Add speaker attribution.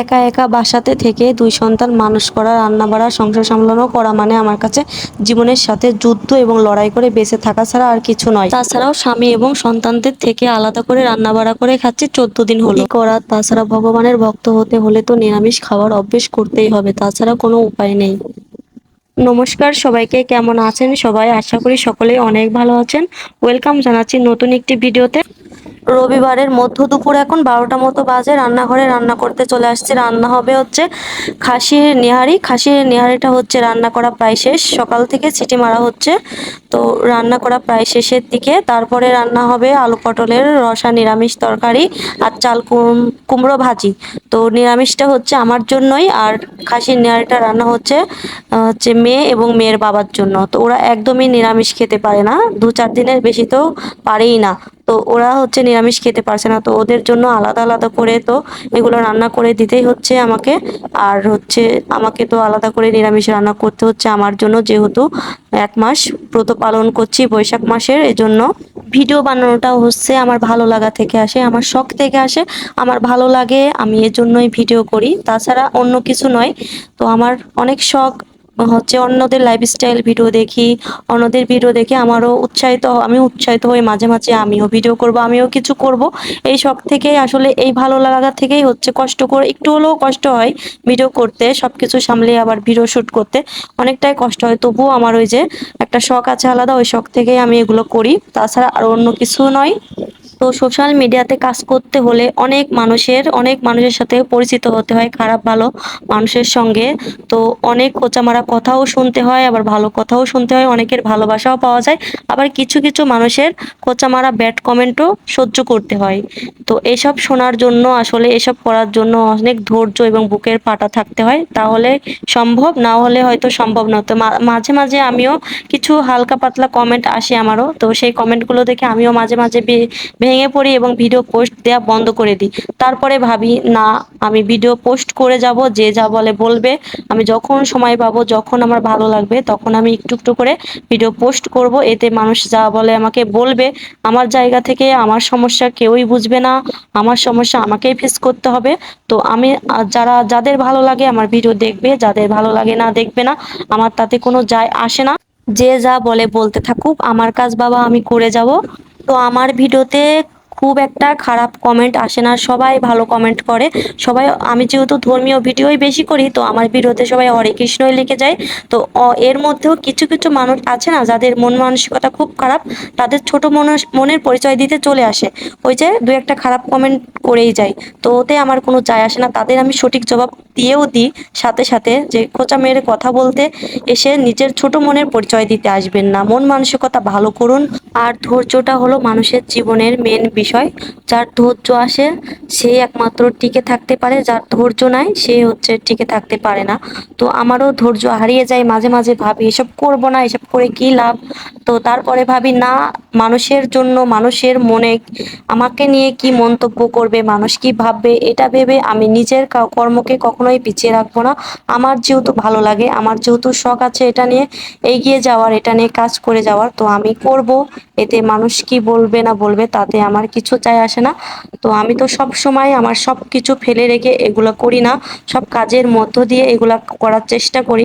Speaker 1: একা একা বাসাতে থেকে দুই সন্তান মানুষ করা, রান্না বাড়া, সংসার সামলানো করা মানে আমার কাছে জীবনের সাথে যুদ্ধ এবং লড়াই করে বেঁচে থাকা ছাড়া আর কিছু নয়। তাছাড়াও স্বামী এবং সন্তানদের থেকে আলাদা করে রান্না বাড়া করে খাচ্ছি চোদ্দ দিন হলো। কি করার তাছাড়া ভগবানের ভক্ত হতে হলে তো নিরামিষ খাওয়ার অভ্যেস করতেই হবে, তাছাড়া কোনো উপায় নেই। নমস্কার সবাইকে, কেমন আছেন সবাই? আশা করি সকলেই অনেক ভালো আছেন। ওয়েলকাম জানাচ্ছি নতুন একটি ভিডিওতে। রবিবারের মধ্য দুপুর এখন বারোটা মতো বাজে। রান্নাঘরে রান্না করতে চলে আসছে। রান্না হবে হচ্ছে খাসির নিহারি। খাসির নিহারিটা হচ্ছে রান্না করা প্রায় শেষ। সকাল থেকে সিটি মারা হচ্ছে। তো রান্না করা প্রায় শেষের দিকে। তারপরে রান্না হবে আলু পটলের রসা নিরামিষ তরকারি আর চাল কুম- কুমড়ো ভাজি। তো নিরামিষটা হচ্ছে আমার জন্যই আর খাসির নিহারিটা রান্না হচ্ছে হচ্ছে মেয়ে এবং মেয়ের বাবার জন্য। তো ওরা একদমই নিরামিষ খেতে পারে না। দু চার দিনের বেশি তো পারেই না। তো ওরা হচ্ছে নিরামিষ খেতে পারছে না। তো ওদের জন্য আলাদা আলাদা করে তো এগুলো রান্না করে দিতেই হচ্ছে আমাকে। আর হচ্ছে আমাকে তো আলাদা করে নিরামিষ রান্না করতে হচ্ছে আমার জন্য যেহেতু এক মাস। ব্রত পালন করছি বৈশাখ মাসের, এজন্য ভিডিও বানানোটাও হচ্ছে আমার ভালো লাগা থেকে আসে, আমার শখ থেকে আসে, আমার ভালো লাগে, আমি এজন্যই ভিডিও করি। তাছাড়া অন্য কিছু নয়, তো আমার অনেক শখ হচ্ছে অন্যদের লাইফস্টাইল ভিডিও দেখি, অন্যদের ভিডিও দেখে আমারও উৎসাহিত আমি উৎসাহিত হয়ে মাঝে মাঝে আমিও ভিডিও করব, আমিও কিছু করব। এই শখ থেকে আসলে এই ভালো লাগা থেকেই হচ্ছে কষ্ট করে, একটু হলেও কষ্ট হয় ভিডিও করতে সব কিছু সামলে আবার ভিডিও শ্যুট করতে। অনেকটাই কষ্ট হয়, তবুও আমার ওই যে একটা শখ আছে আলাদা, ওই শখ থেকেই আমি এগুলো করি। তাছাড়া আর অন্য কিছু নয়। তো সোশ্যাল মিডিয়াতে কাজ করতে হলে অনেক মানুষের অনেক মানুষের সাথে পরিচিত হতে হয়, খারাপ ভালো মানুষের সঙ্গে। তো অনেক খোঁচামারা কথাও শুনতে হয়, আবার ভালো কথাও শুনতে হয়, অনেকের ভালোবাসাও পাওয়া যায়। আবার কিছু কিছু মানুষের খোঁচামারা ব্যাড কমেন্টও সহ্য করতে হয়। তো এসব শোনার জন্য আসলে, এসব করার জন্য অনেক ধৈর্য এবং বুকের পাটা থাকতে হয়। তাহলে সম্ভব, না হলে হয়তো সম্ভব না। তো মাঝে মাঝে আমিও কিছু হালকা পাতলা কমেন্ট আসে আমারও। তো সেই কমেন্টগুলো দেখে আমিও মাঝে মাঝে ভে- ভেঙে পড়ি এবং ভিডিও পোস্ট দেওয়া বন্ধ করে দিই। তারপরে ভাবি, না, আমি ভিডিও পোস্ট করে যাব, যে যা বলে বলবে। আমি যখন সময় পাবো, যখন আমার ভালো লাগবে, তখন আমি একটু একটু করে ভিডিও পোস্ট করব। এতে মানুষ যা বলে আমাকে বলবে, আমার জায়গা থেকে আমার সমস্যা কেউই বুঝবে না। আমার সমস্যা আমাকেই ফেস করতে হবে। তো আমি যারা, যাদের ভালো লাগে আমার ভিডিও দেখবে, যাদের ভালো লাগে না দেখবে না, আমার তাতে কোনো যায় আসে না। যে যা বলে বলতে থাকুক, আমার কাজ বাবা, আমি করে যাব। তো আমার ভিডিওতে খুব একটা খারাপ কমেন্ট আসে না। সবাই ভালো কমেন্ট করে। সবাই, আমি যেহেতু ধর্মীয় ভিডিওই বেশি করি, তো আমার ভিডিওতে সবাই হরে কৃষ্ণই লিখে যায়। তো এর মধ্যেও কিছু কিছু মানুষ আছে না, যাদের মন মানসিকতা খুব খারাপ, তাদের ছোট মনের পরিচয় দিতে চলে আসে। ওই যে দু একটা খারাপ কমেন্ট করেই যায়। তো ওতে আমার কোনো যায় আসে না। তাদের আমি সঠিক জবাব দিয়েও দিই। সাথে সাথে যে খোঁচা মেরে কথা বলতে এসে নিজের ছোট মনের পরিচয় দিতে আসবেন না। মন মানসিকতা ভালো করুন। আর ধৈর্যটা হলো মানুষের জীবনের মেন বিষয়। যার ধৈর্য আসে, সে একমাত্র টিকে থাকতে পারে। যার ধৈর্য নাই, সে হচ্ছে টিকে থাকতে পারে না। তো আমারও ধৈর্য হারিয়ে যায়, মাঝে মাঝে ভাবি, এসব করব না, এসব করে কি লাভ? তো তারপরে ভাবি, না, মানুষের জন্য, মানুষের মনে আমাকে নিয়ে কি মন্তব্য করবে, মানুষ কি ভাববে, এটা ভেবে আমি নিজের কর্মকে কখনোই পিছিয়ে রাখব না। আমার যেহেতু ভালো লাগে, আমার যেহেতু শখ আছে এটা নিয়ে এগিয়ে যাওয়ার, এটা নিয়ে কাজ করে যাওয়ার, তো আমি করব। এতে মানুষ কি বলবে না বলবে, তাতে আমার কিছু চাই আসে না। তো আমি তো সব সময় আমার সব কিছু ফেলে রেখে এগুলো করি না। সব কাজের মধ্য দিয়ে এগুলা করার চেষ্টা করি।